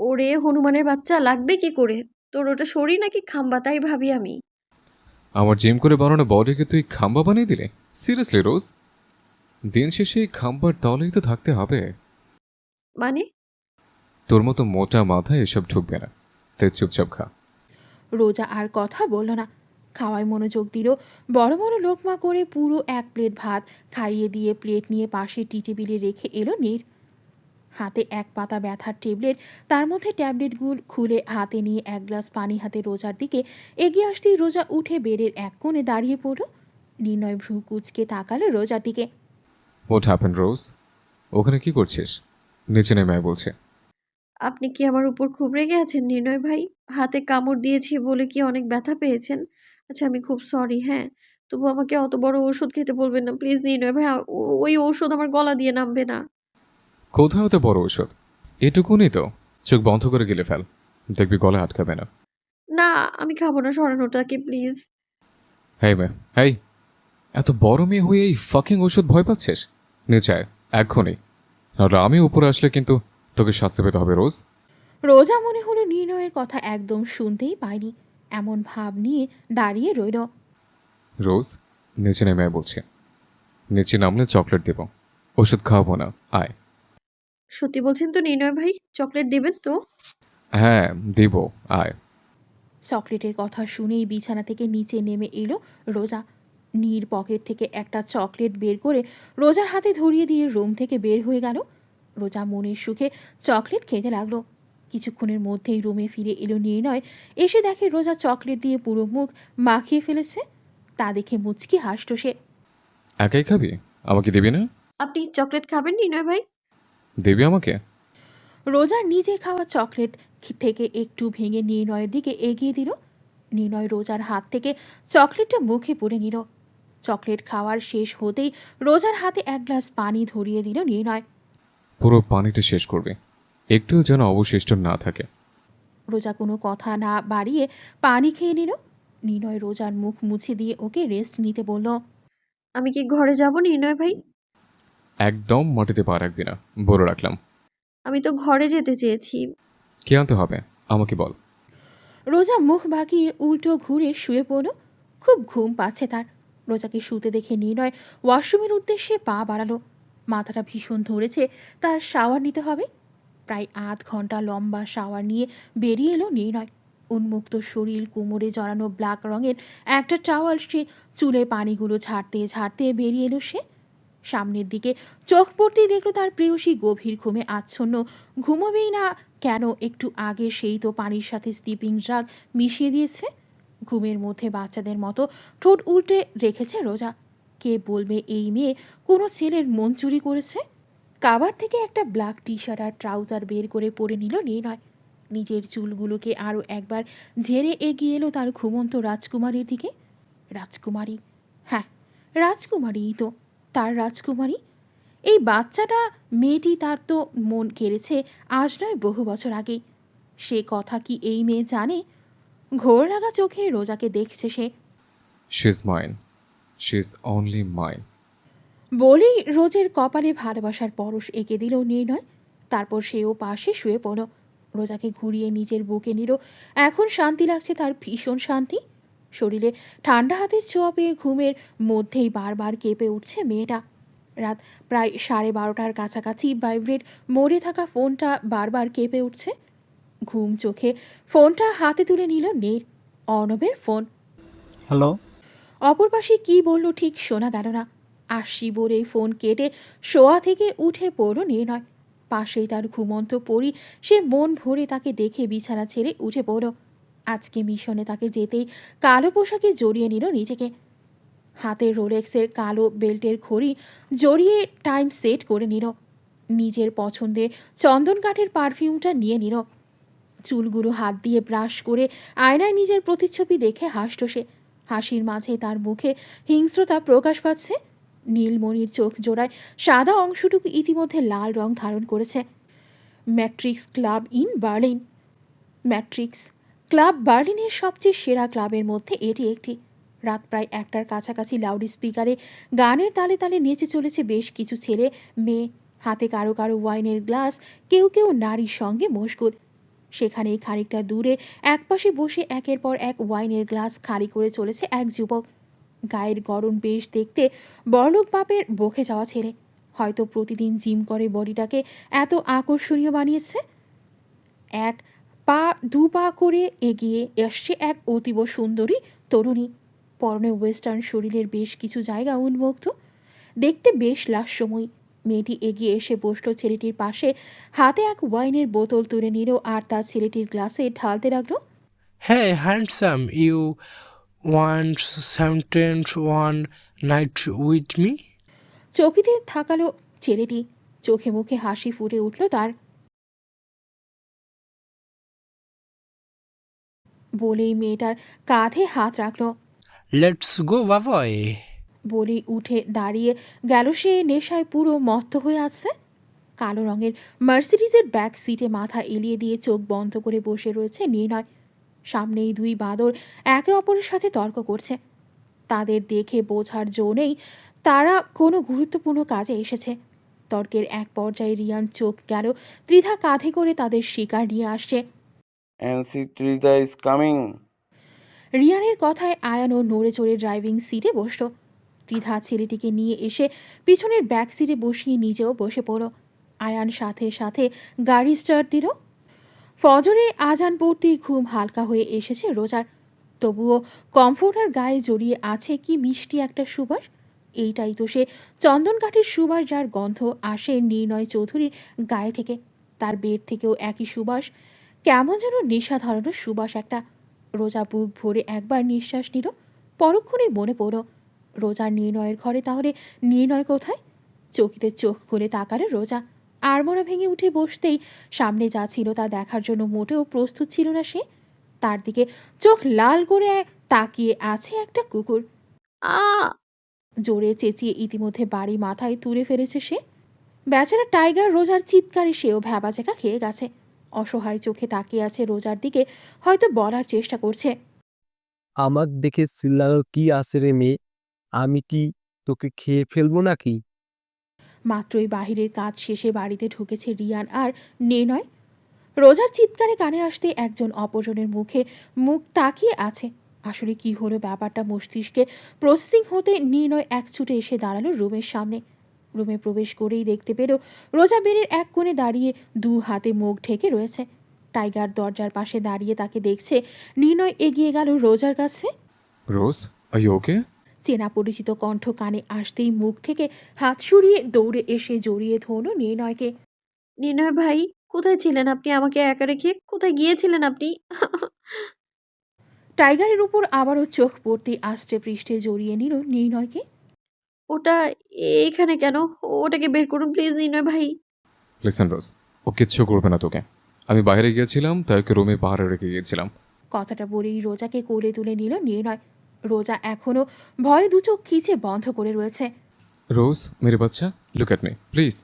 ওরে হনুমানের বাচ্চা লাগবে কি করে? তোর ওটা শরীর নাকি খাম্বা তাই ভাবি আমি। আমার জিম করে বানানো বডিকে তুই খাম্বা বানিয়ে দিলে? সিরিয়াসলি রোজ দিন শেষে এই খাম্বার তলেই তো থাকতে হবে। মানে? তোর মতো মোটা মাথায় এসব ঢুকবে না। তাই চুপচাপ খা। রোজা আর কথা বলল না। খাওয়ায় মনোযোগ দিল। বড় বড় লোকমা করে পুরো এক প্লেট ভাত খাইয়ে দিয়ে প্লেট নিয়ে পাশে টি টেবিলে রেখে এলো নীর। হাতে এক পাতা ব্যথার ট্যাবলেট তার মধ্যে ট্যাবলেটগুলো খুলে হাতে নিয়ে এক গ্লাস পানি হাতে রোজার দিকে এগিয়ে আসতেই রোজা উঠে বেডের এক কোণে দাঁড়িয়ে পড়ল। নির্ণয় ভ্রু কুচকে তাকালো রোজার দিকে। হোয়াট হ্যাপেন রোজ ওখানে কি করছিস? নিচে নেমে আয় বলছে। আপনি কি আমার উপর খুব রেগে আছেন নির্ণয় ভাই? হাতে কামড় দিয়েছি বলে কি অনেক ব্যথা পেয়েছেন? আচ্ছা আমি খুব সরি হ্যাঁ। তবু আমাকে অত বড় ওষুধ খেতে বলবেন না প্লিজ নির্ণয় ভাই ওই ওষুধ আমার গলা দিয়ে নামবে না। কোথাও তো বড় ঔষধ? এটুকুনি তো। চোখ বন্ধ করে গেলে ফেল। দেখবি গলা আটকাবে না। না আমি খাব না সরানোটাকে প্লিজ। হেই মে হেই। এত বড় মেয়ে হয়ে এই ফাকিং ওষুধ ভয় পাচ্ছিস? নিচে আয় এক্ষুনি। নাহলে আমি উপরে আসলে কিন্তু তোকে শাস্তি পেতে হবে রোজ। রোজা মনে হলো নির্ণয়ের কথা একদম শুনতেই পায়নি এমন ভাব নিয়ে দাঁড়িয়ে রইল। রোজ নিচে নেমে আয় বলছে। নিচে নামলে চকলেট দেব। ওষুধ খাওয়াবো না আয়। সত্যি বলছেন তো নির্ণয় ভাই? চকলেট দেবেন তো? হ্যাঁ দিব আয়। চকলেটের কথা শুনেই বিছানা থেকে নিচে নেমে এলো রোজা। নীর পকেট থেকে একটা চকলেট বের করে রোজার হাতে ধরিয়ে দিয়ে রুম থেকে বের হয়ে গেল। রোজা মনের সুখে চকলেট খেতে লাগল। কিছুক্ষণের মধ্যেই রুমে ফিরে এলো নির্ণয়। এসে দেখে রোজা চকলেট দিয়ে পুরো মুখ মাখিয়ে ফেলেছে। তা দেখে মুচকি হাসল সে। একাই খাবি? আমাকে দিবি না? আপনি চকলেট খাবেন নির্ণয় ভাই? দিবি আমাকে? রোজার নিজে খাওয়া চকলেট থেকে একটু ভেঙে নির্ণয়ের দিকে এগিয়ে দিল। নির্ণয় রোজার হাত থেকে চকলেটটা মুখে পুরে নিল। চকলেট খাওয়ার শেষ হতেই রোজার হাতে এক গ্লাস পানি ধরিয়ে দিল নির্ণয়। পুরো পানিটা শেষ করবে। একটুও যেন অবশিষ্ট না থাকে। রোজা কোনো কথা না বাড়িয়ে পানি খেয়ে নিল। নির্ণয় রোজার মুখ মুছে দিয়ে ওকে রেস্ট নিতে বলল আমি কি ঘরে যাব নির্ণয় ভাই? একদম মাটিতে পা রাখবি না বলে রাখলাম। আমি তো ঘরে যেতে চেয়েছি। কে আনতে হবে? আমাকে বল। রোজা মুখ বাঁকিয়ে উল্টো ঘুরে শুয়ে পড়ল। খুব ঘুম পাচ্ছে তার। রোজাকে শুতে দেখে নির্ণয় ওয়াশরুমের উদ্দেশ্যে পা বাড়ালো। মাথাটা ভীষণ ধরেছে তার শাওয়ার নিতে হবে। প্রায় আধ ঘণ্টা লম্বা শাওয়ার নিয়ে বেরিয়ে এলো নির্ণয়। উন্মুক্ত শরীর কোমরে জড়ানো ব্ল্যাক রঙের একটা টাওয়াল সে চুলে পানিগুলো ঝাড়তে ঝাড়তে বেরিয়ে এলো সে। সামনের দিকে চোখ পড়তেই দেখল তার প্রেয়সী গভীর ঘুমে আচ্ছন্ন। ঘুমোবেই না কেন? একটু আগে সেই তো পানির সাথে স্লিপিং ড্রাগ মিশিয়ে দিয়েছে। ঘুমের মধ্যে বাচ্চাদের মতো ঠোঁট উল্টে রেখেছে রোজা। কে বলবে এই মেয়ে কোনো ছেলের মন চুরি করেছে? কাবার থেকে একটা ব্ল্যাক টি শার্ট আর ট্রাউজার বের করে পরে নিল নির্ণয়। নিজের চুলগুলোকে আরও একবার ঝেড়ে এগিয়ে এলো তার ঘুমন্ত রাজকুমারীর দিকে। রাজকুমারী? হ্যাঁ রাজকুমারীই তো। তার রাজকুমারী? এই বাচ্চাটা মেয়েটি তার তো মন কেড়েছে আজ নয় বহু বছর আগে। সে কথা কি এই মেয়ে জানে? ঘোর লাগা চোখে রোজাকে দেখছে সে। She is mine she is only mine বলেই রোজের কপালে ভালোবাসার পরশ এঁকে দিল নির্ণয়। তারপর সেও পাশে শুয়ে পড়ল। রোজাকে ঘুরিয়ে নিজের বুকে নিল। এখন শান্তি লাগছে তার ভীষণ শান্তি। শরীরে ঠান্ডা হাতের ছোঁয়া পেয়ে ঘুমের মধ্যেই বারবার কেঁপে উঠছে মেয়েটা। রাত প্রায় সাড়ে বারোটার কাছাকাছি ভাইব্রেট মরে থাকা ফোনটা বারবার কেঁপে উঠছে। ঘুম চোখে ফোনটা হাতে তুলে নিল নীর অর্ণবের ফোন। হ্যালো। অপর পাশে কী বলল ঠিক শোনা গেল না। আসছি বলে ফোন কেটে শোয়া থেকে উঠে পড়ল নির্ণয় পাশেই তার ঘুমন্ত পড়ি সে মন ভরে তাকে দেখে বিছানা ছেড়ে উঠে পড়ল। আজকে মিশনে তাকে যেতেই কালো পোশাকে জড়িয়ে নিল নিজেকে। হাতে রোলেক্সের কালো বেল্টের ঘড়ি জড়িয়ে টাইম সেট করে নিল। নিজের পছন্দে চন্দন কাঠের পারফিউমটা নিয়ে নিল। চুলগুলো হাত দিয়ে ব্রাশ করে আয়নায় নিজের প্রতিচ্ছবি দেখে হাসল সে। হাসির মাঝে তার মুখে হিংস্রতা প্রকাশ পাচ্ছে। নীলমণির চোখ জোড়ায় সাদা অংশটুকু ইতিমধ্যে লাল রং ধারণ করেছে। Matrix club in Berlin. Matrix club বার্লিনের সবচেয়ে সেরা ক্লাবের মধ্যে এটি একটি। রাত প্রায় একটার কাছাকাছি লাউড স্পিকারে গানের তালে তালে নেচে চলেছে বেশ কিছু ছেলে, মেয়ে, হাতে কারও কারও ওয়াইনের গ্লাস, কেউ কেউ নারীর সঙ্গে মশগুল। সেখানেই খানিকটা দূরে একপাশে বসে একের পর এক ওয়াইনের গ্লাস খালি করে চলেছে এক যুবক। গায়ের গরম বেশ দেখতে বড়লোক বাপের বকে যাওয়া ছেলে। হয়তো প্রতিদিন জিম করে বডিটাকে এত আকর্ষণীয় বানিয়েছে? এক পা দু পা করে এগিয়ে আসছে এক অতীব সুন্দরী তরুণী। পরনে ওয়েস্টার্ন শরীরের বেশ কিছু জায়গা উন্মুক্ত। দেখতে বেশ লাস্যময়ী। মেয়েটি এগিয়ে এসে বসল ছেলেটির পাশে। হাতে এক ওয়াইনের বোতল তুলে নিল আর তার ছেলেটির গ্লাসে ঢালতে লাগল। Hey, handsome, you want something one night with me? চকিতে থাকালো ছেলেটি। চোখে মুখে হাসি ফুটে উঠল তার বলেই মেয়েটার কাঁধে হাত রাখল। Let's go, বাবাই। বলেই উঠে দাঁড়িয়ে গেল সে নেশায় পুরো মত্ত হয়ে আছে। কালো রঙের মার্সিডিজের ব্যাক সিটে মাথা এলিয়ে দিয়ে চোখ বন্ধ করে বসে রয়েছে নির্ণয়। সামনেই দুই বাদর একে অপরের সাথে তর্ক করছে। তাদের দেখে বোঝার জো নেই তারা কোনো গুরুত্বপূর্ণ কাজে এসেছে। তর্কের এক পর্যায়ে রিয়ান চোখ গেল ত্রিধা কাঁধে করে তাদের শিকার নিয়ে আসছে। Is coming. রিয়ানের কথায় আয়ানও নড়ে চড়ে ড্রাইভিং সিটে বসল। ত্রিধা ছেলেটিকে নিয়ে এসে পিছনের ব্যাক সিটে বসিয়ে নিজেও বসে পড়ল। আয়ান সাথে সাথে গাড়ি স্টার্ট দিল। ফজরে আজান পড়তেই ঘুম হালকা হয়ে এসেছে রোজার। তবুও কমফোর্টার গায়ে জড়িয়ে আছে কি মিষ্টি একটা সুবাস? এইটাই তো সে চন্দন কাঠের সুবাস যার গন্ধ আসে নির্ণয় চৌধুরীর গায়ে থেকে। তার বেড থেকেও একই সুবাস কেমন যেন নেশা ধরানোর সুবাস একটা। রোজা বুক ভরে একবার নিঃশ্বাস নিল পরক্ষণে মনে পড়ল রোজার নির্ণয়ের ঘরে তাহলে নির্ণয় কোথায়? চকিতে চোখ খুলে তাকালো রোজা। আড়মোড়া ভেঙে উঠে বসতেই সামনে যা ছিল তা দেখার জন্য মোটেও প্রস্তুত ছিল না সে। তার দিকে চোখ লাল করে তাকিয়ে আছে একটা কুকুর। আ! জোরে চেঁচিয়ে ইতিমধ্যে বাড়ি মাথায় তুলে ফেলেছে সে। বেচারা টাইগার রোজার চিৎকারে সেও ভ্যাবাচেকা খেয়ে গেছে। অসহায় চোখে তাকিয়ে আছে রোজার দিকে হয়তো বলার চেষ্টা করছে। আমাক দেখে চিল্লানোর কি আছে রে মেয়ে? আমি কি তোকে খেয়ে ফেলব নাকি? মাত্রই বাহিরের কাজ শেষে বাড়িতে ঢুকেছে রিয়ান আর নির্ণয়। রোজার চিৎকারে কানে আসতে একজন অপরজনের মুখে মুখ তাকিয়ে আছে। আসলে কি হলো ব্যাপারটা মস্তিষ্কে প্রসেসিং হতে নির্ণয় এক ছুটে এসে দাঁড়াল রুমের সামনে। রুমে প্রবেশ করেই দেখতে পেল রোজা বেড়ের এক কোণে দাঁড়িয়ে দু হাতে মুখ ঢেকে রয়েছে। টাইগার দরজার পাশে দাঁড়িয়ে তাকে দেখছে। নির্ণয় এগিয়ে গেল রোজার কাছে। রোজ আই ওকে চেনা পরিচিত কণ্ঠ কানে আসতেই মুখ থেকে হাত সরিয়ে দৌড়ে এসে জড়িয়ে ধরল নির্ণয়কে। নির্ণয় ভাই কোথায় ছিলেন আপনি? আমাকে একা রেখে কোথায় গিয়েছিলেন আপনি? টাইগারের উপর আবারও চোখ পড়তে আষ্টে পৃষ্ঠে জড়িয়ে নিল নির্ণয়কে। ওটা এখানে কেন? ওটাকে বের করুন প্লিজ নির্ণয় ভাই। লিসেন রোজ ও কিচ্ছু করবে না তোকে। আমি বাইরে গিয়েছিলাম তাই ওকে রুমে পাহাড়ে রেখে গিয়েছিলাম। কথাটা বলেই রোজাকে কোলে তুলে নিল নির্ণয়। রোজা এখনও ভয়ে দু চোখ খিচে বন্ধ করে রয়েছে। রোজ মেরে বাচ্চা লুক অ্যাট মি প্লিজ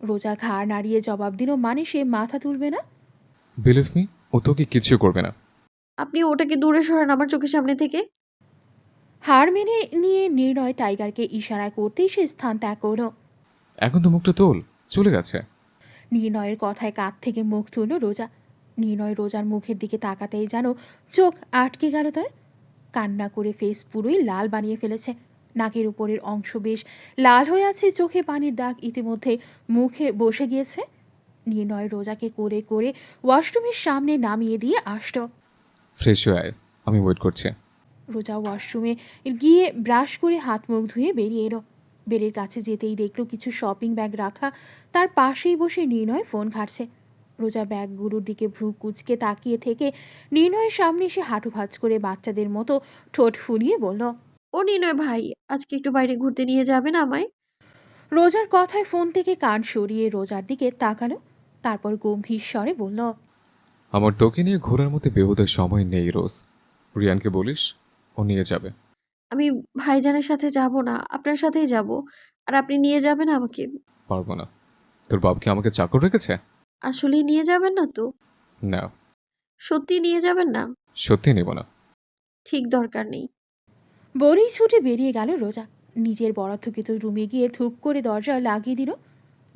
রোজা ঘাড় নাড়িয়ে জবাব দিল মানে সে মাথা তুলবে না? বিলিভ মি ও তোকে কিচ্ছু করবে না। আপনি ওটাকে দূরে সরান আমার চোখের সামনে থেকে। হার মেনে নিয়ে নির্ণয় টাইগারকে ইশারা করতেই সে স্থান ত্যাগ করল। এখন তো মুখটা তোল চলে গেছে। নির্ণয়ের কথায় কাঁধ থেকে মুখ তুলল রোজা। নির্ণয় রোজার মুখের দিকে তাকাতেই যেন চোখ আটকে গেল তার। কান্না করে ফেস পুরোই লাল বানিয়ে ফেলেছে। নাকের উপরের অংশ বেশ লাল হয়ে আছে চোখে পানির দাগ ইতিমধ্যে মুখে বসে গিয়েছে। নির্ণয় রোজাকে করে করে ওয়াশরুমের সামনে নামিয়ে দিয়ে আসত ফ্রেশ হয়ে আয় আমি ওয়েট করছি। রোজা ওয়াশরুমে। গিয়ে ব্রাশ করে হাত মুখ ধুয়ে বেরিয়ে এলো। বেডের কাছে যেতেই দেখল কিছু শপিং ব্যাগ রাখা। তার পাশেই বসে নির্ণয় ফোন ঘাটছে। রোজা ব্যাগগুলোর দিকে ভ্রু কুচকে তাকিয়ে থেকে নির্ণয়ের সামনে এসে হাঁটু ভাঁজ করে বাচ্চাদের মতো ঠোঁট ফুলিয়ে বলল ও নির্ণয় ভাই আজকে একটু বাইরে ঘুরতে নিয়ে যাবেন আমায়? রোজার কথায় ফোন থেকে কান সরিয়ে রোজার দিকে তাকালো। তারপর গম্ভীর স্বরে বলল আমার তোকে নিয়ে ঘোরার মতো বেহুদের সময় নেই রোজ। রিয়ানকে বলিস ও নিয়ে যাবে। আমি ভাইজানের সাথে যাব না আপনার সাথেই যাব। আর আপনি নিয়ে যাবেন আমাকে। পারব না। তোর বাপ কি আমাকে চাকর রেখেছে? আসলেই নিয়ে যাবেন না তো? না। সত্যি নিয়ে যাবেন না? সত্যি নেব না। ঠিক দরকার নেই। বলেই ছুটে বেরিয়ে গেল রোজা। নিজের বরাদ্ধকৃত রুমে গিয়ে ধূপ করে দরজা লাগিয়ে দিল।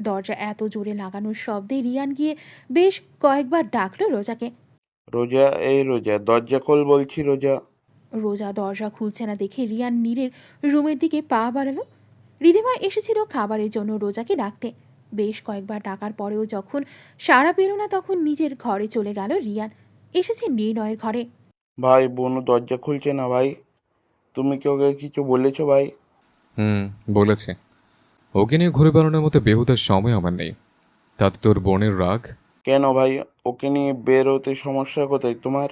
দরজা এত জোরে লাগানোর শব্দে রিয়ান গিয়ে বেশ কয়েকবার ডাকলো রোজাকে। রোজা এই রোজা দরজা খোল বলছি রোজা। রোজা দরজা খুলছে না দেখে রিয়ান নীরের রুমের দিকে পা বাড়ালো। রিধিমা এসেছিল খাবারের জন্য রোজাকে ডাকতে। বেশ কয়েকবার ডাকার পরেও যখন সাড়া পেল না তখন নিজের ঘরে চলে গেল রিয়ান। এসেছে নির্ণয়ের ঘরে। ভাই বোনু দরজা খুলছে না ভাই। তুমি কি ওকে কিছু বলেছ ভাই? হুম বলেছে। ওকে নিয়ে ঘুরে বেড়ানোর মতো বেহুদার সময় আমার নেই। তাতে তোর বোনের রাগ? কেন ভাই? ওকে নিয়ে বের হতে সমস্যা কোথায় তোমার?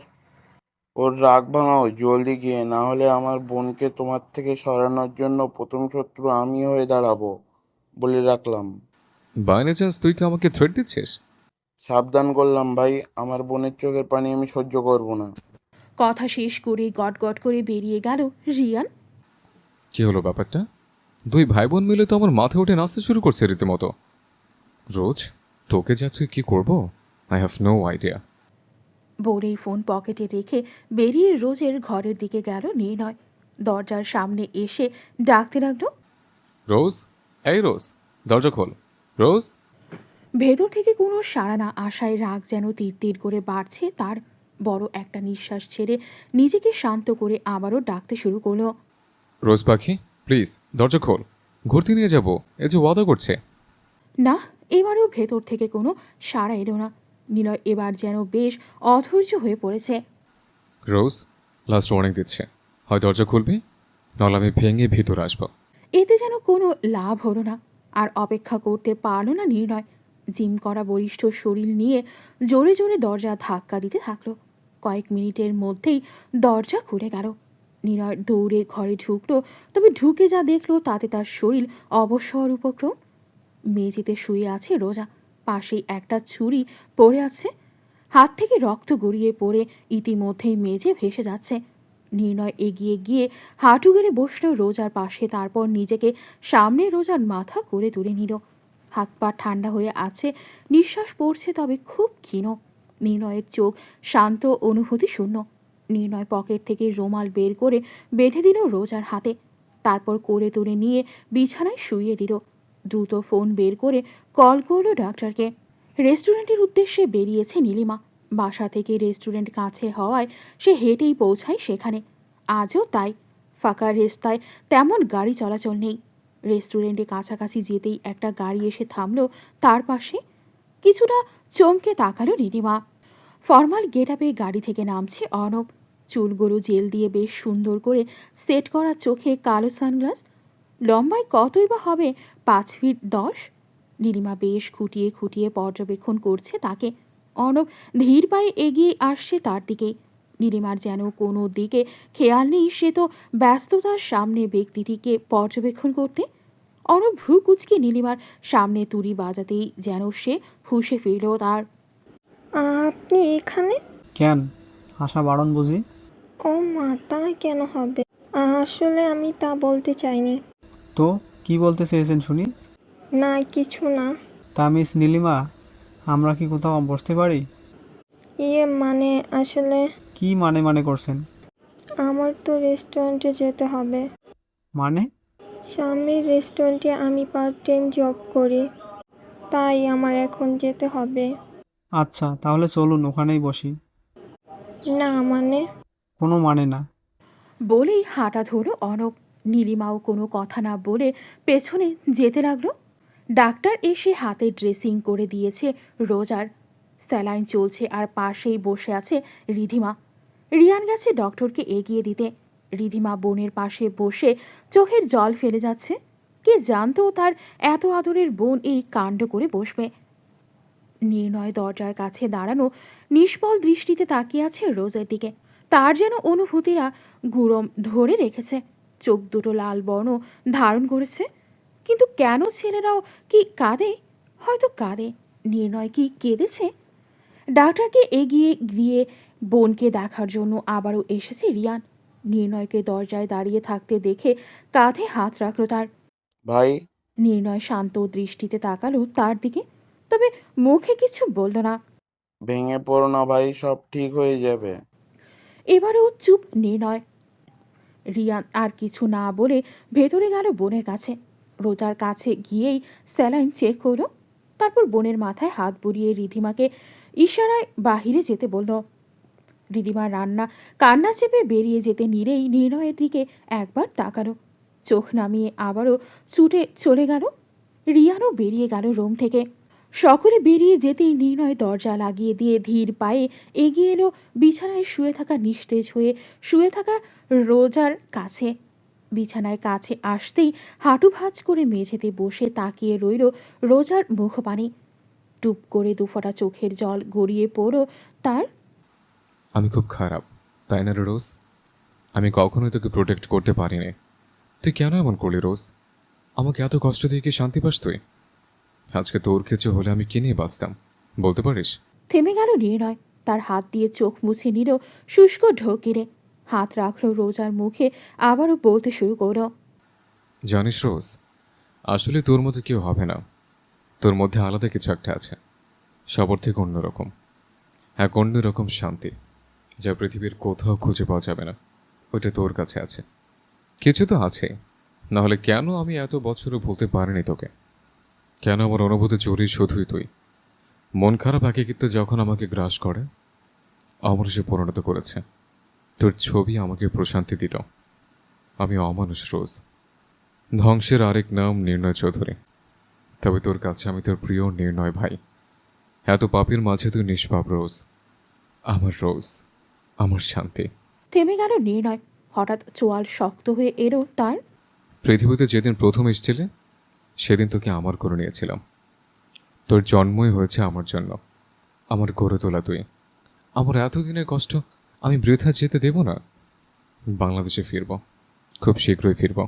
ওর রাগ ভাঙাও জলদি গিয়ে না হলে আমার বোনকে তোমার থেকে সরানোর জন্য প্রথম শত্রু আমি হয়ে দাঁড়াবো বলে রাখলাম। বাইনে চান্স তুই কি আমাকে থ্রেট দিচ্ছিস? সাবধান করলাম ভাই আমার বোনের চোখের পানি আমি সহ্য করব না। কথা শেষ করে গট গট করে বেরিয়ে গেল রিয়ান। কি হলো ব্যাপারটা? দুই ভাই বোন মিলে তো আমার মাথায় উঠে নাচতে শুরু করছে রীতিমতো। রোজ তোকে যে আজকে কি করব? আই হ্যাভ নো আইডিয়া বোরেই ফোন পকেটে রেখে বেরিয়ে রোজের ঘরের দিকে গেল নির্ণয়। দরজার সামনে এসে ডাকতে লাগল রোজ? এই রোজ দরজা খোল। রোজ? ভেতর থেকে কোনো সাড়া না আশায় রাগ যেন তীর তীর করে বাড়ছে তার বড় একটা নিঃশ্বাস ছেড়ে নিজেকে শান্ত করে আবারও ডাকতে শুরু করল। রোজ পাখি প্লিজ দরজা খোল। ঘুরতে নিয়ে যাব এ যে ওয়াদা করছে। না এবারেও ভেতর থেকে কোনো সাড়া এলো না। নিলয় এবার যেন বেশ অধৈর্য হয়ে পড়েছে। রোজ লাস্ট ওয়ার্নিং দিচ্ছে। হয় দরজা খুলবে নাহলে আমি ভেঙে ভিতর আসব। এতে যেন কোনো লাভ হলো না। আর অপেক্ষা করতে পারল না নির্ণয় জিম করা বরিষ্ঠ শরীর নিয়ে জোরে জোরে দরজা ধাক্কা দিতে থাকল। কয়েক মিনিটের মধ্যেই দরজা খুলে গেল। নির্ণয় দৌড়ে ঘরে ঢুকলো তবে ঢুকে যা দেখল তাতে তার শরীর অবসর উপক্রম। মেঝেতে শুয়ে আছে রোজা। পাশেই একটা ছুরি পড়ে আছে। হাত থেকে রক্ত গড়িয়ে পড়ে ইতিমধ্যেই মেঝে ভেসে যাচ্ছে। নির্ণয় এগিয়ে গিয়ে হাঁটু গেড়ে বসল রোজার পাশে, তারপর নিজেকে সামনে রোজার মাথা করে তুলে নিল। হাত পা ঠান্ডা হয়ে আছে, নিঃশ্বাস পড়ছে তবে খুব ক্ষীণ। নির্ণয়ের চোখ শান্ত অনুভূতি শূন্য। নির্ণয় পকেট থেকে রুমাল বের করে বেঁধে দিল রোজার হাতে। তারপর করে তুলে নিয়ে বিছানায় শুইয়ে দিল। দ্রুত ফোন বের করে কল করল ডাক্তারকে। রেস্টুরেন্টের উদ্দেশ্যে বেরিয়েছে নীলিমা। বাসা থেকে রেস্টুরেন্ট কাছে হওয়ায় সে হেঁটেই পৌঁছায় সেখানে। আজও তাই। ফাঁকা রেস্তায় তেমন গাড়ি চলাচল নেই। রেস্টুরেন্টে কাছাকাছি যেতেই একটা গাড়ি এসে থামলো তার পাশে। কিছুটা চমকে তাকালো নীলিমা। ফর্মাল গেট আপে গাড়ি থেকে নামছে অর্ণব। চুলগুলো জেল দিয়ে বেশ সুন্দর করে সেট করা চোখে কালো সানগ্লাস লম্বায় কতই বা হবে পাঁচ ফিট দশ? নীলিমা বেশ খুঁটিয়ে খুঁটিয়ে পর্যবেক্ষণ করছে তাকে। অর্ণব ধীর পায়ে এগিয়ে আসছে তার দিকে। নীলিমার যেন কোনো দিকে খেয়াল নেই সে তো ব্যস্ততার সামনে ব্যক্তিটিকে পর্যবেক্ষণ করতে। অর্ণব ভ্রু কুচকে নীলিমার সামনে তুড়ি বাজাতেই যেন সে হুঁশে ফিরল তার। আপনি এখানে? কেন? আশা বারণ বুঝি? ও মা তা কেন হবে? আসলে আমি তা বলতে চাইনি। তো কি বলতে চেয়েছেন শুনি? না কিছু না। তা মিস নীলিমা আমরা কি কোথাও বসতে পারি? ইয়ে মানে আসলে কি মানে মানে করছেন? আমার তো রেস্টুরেন্টে যেতে হবে। মানে? স্বামীর রেস্টুরেন্টে আমি পার্ট টাইম জব করি। তাই আমার এখন যেতে হবে। আচ্ছা তাহলে চলুন ওখানেই বসি। না মানে? কোনো মানে না। বলেই হাঁটা ধরো অনব নীলিমাও কোনো কথা না বলে পেছনে যেতে লাগল। ডাক্তার এসে হাতে ড্রেসিং করে দিয়েছে রোজার। স্যালাইন চলছে আর পাশেই বসে আছে রিধিমা। রিয়ান গেছে ডক্টরকে এগিয়ে দিতে। রিধিমা বোনের পাশে বসে চোখের জল ফেলে যাচ্ছে। কে জানতো তার এত আদরের বোন এই কাণ্ড করে বসবে। নির্ণয় দরজার কাছে দাঁড়ানো নিষ্ফল দৃষ্টিতে তাকিয়ে আছে রোজের দিকে। তার যেন অনুভূতিরা গুরম ধরে রেখেছে। চোখ দুটো লাল বর্ণ ধারণ করেছে। কিন্তু কেন ছেলেরাও কি কাঁদে? হয়তো কাঁদে নির্ণয় কি কেঁদেছে? ডাক্তারকে এগিয়ে গিয়ে বোনকে দেখার জন্য আবারও এসেছে রিয়ান। নির্ণয়কে দরজায় দাঁড়িয়ে থাকতে দেখে কাঁধে হাত রাখল তার। ভাই। নির্ণয় শান্ত দৃষ্টিতে তাকালো তার দিকে। তবে মুখে কিছু বলল না। ভেঙে পড়ো না ভাই সব ঠিক হয়ে যাবে। এবারেও চুপ নির্ণয়। রিয়ান আর কিছু না বলে ভেতরে গেল বোনের কাছে। রোজার কাছে গিয়েই স্যালাইন চেক করল, তারপর বোনের মাথায় হাত বুলিয়ে রিধিমাকে ইশারায় বাহিরে যেতে বলল। রিধিমা রান্না কান্না চেপে বেরিয়ে যেতে নিরেই নির্ণয়ের দিকে একবার তাকালো। চোখ নামিয়ে আবারও ছুটে চলে গেল। রিয়ানও বেরিয়ে গেল রুম থেকে। সকলে বেরিয়ে যেতেই নির্ণয় দরজা লাগিয়ে দিয়ে ধীর পায়ে এগিয়ে এলো, বিছানায় শুয়ে থাকা নিস্তেজ হয়ে, শুয়ে থাকা রোজার কাছে। বিছানায় কাছে আসতেই হাঁটু ভাঁজ করে মেঝেতে বসে তাকিয়ে রইল রোজার মুখপানি। টুপ করে দুফোঁটা চোখের জল গড়িয়ে পড়ো, তার আমি খুব খারাপ, তাই না রোজ? আমি কখনোই তোকে প্রোটেক্ট করতে পারিনি। তুই কেন এমন করলি রোজ? আমাকে এত কষ্ট দিয়ে কি শান্তি পাস তুই? আজকে তোর কিছু হলে আমি কি নিয়ে বাঁচতাম? বলতে পারিস? থেমে গেল নির্ণয়। তার হাত দিয়ে চোখ মুছে নিল শুষ্ক ঢোক গিরে হাত রাখল রোজার মুখে আবারও বলতে শুরু করল। জানিস রোজ আসলে তোর মতো কেউ হবে না। তোর মধ্যে আলাদা কিছু একটা আছে। সবার থেকে অন্যরকম। এক অন্যরকম শান্তি যা পৃথিবীর কোথাও খুঁজে পাওয়া যাবে না। ওইটা তোর কাছে আছে। কিছু তো আছে। নাহলে কেন আমি এত বছরও ভুলতে পারিনি তোকে? কেন আমার অনুভূতি জড়িয়ে শুধুই তুই? মন খারাপ একাকিত্ব যখন আমাকে গ্রাস করে অমনুষে পরিণত করেছে। তোর ছবি আমাকে প্রশান্তি দিত। আমি অমানুষ রোজ। ধ্বংসের আরেক নাম নির্ণয় চৌধুরী। তবে তোর কাছে আমি তোর প্রিয় নির্ণয় ভাই। এত পাপের মাঝে তুই নিষ্পাপ রোজ। আমার রোজ। আমার শান্তি। থেমে গেল নির্ণয়? হঠাৎ চোয়াল শক্ত হয়ে এলো তার? পৃথিবীতে যেদিন প্রথম এসেছিলে সেদিন তোকে আমার করে নিয়েছিলাম। তোর জন্মই হয়েছে আমার জন্য। আমার গড়ে তোলা তুই। আমার এতদিনের কষ্ট আমি বৃথা যেতে দেব না। বাংলাদেশে ফিরব। খুব শীঘ্রই ফিরব।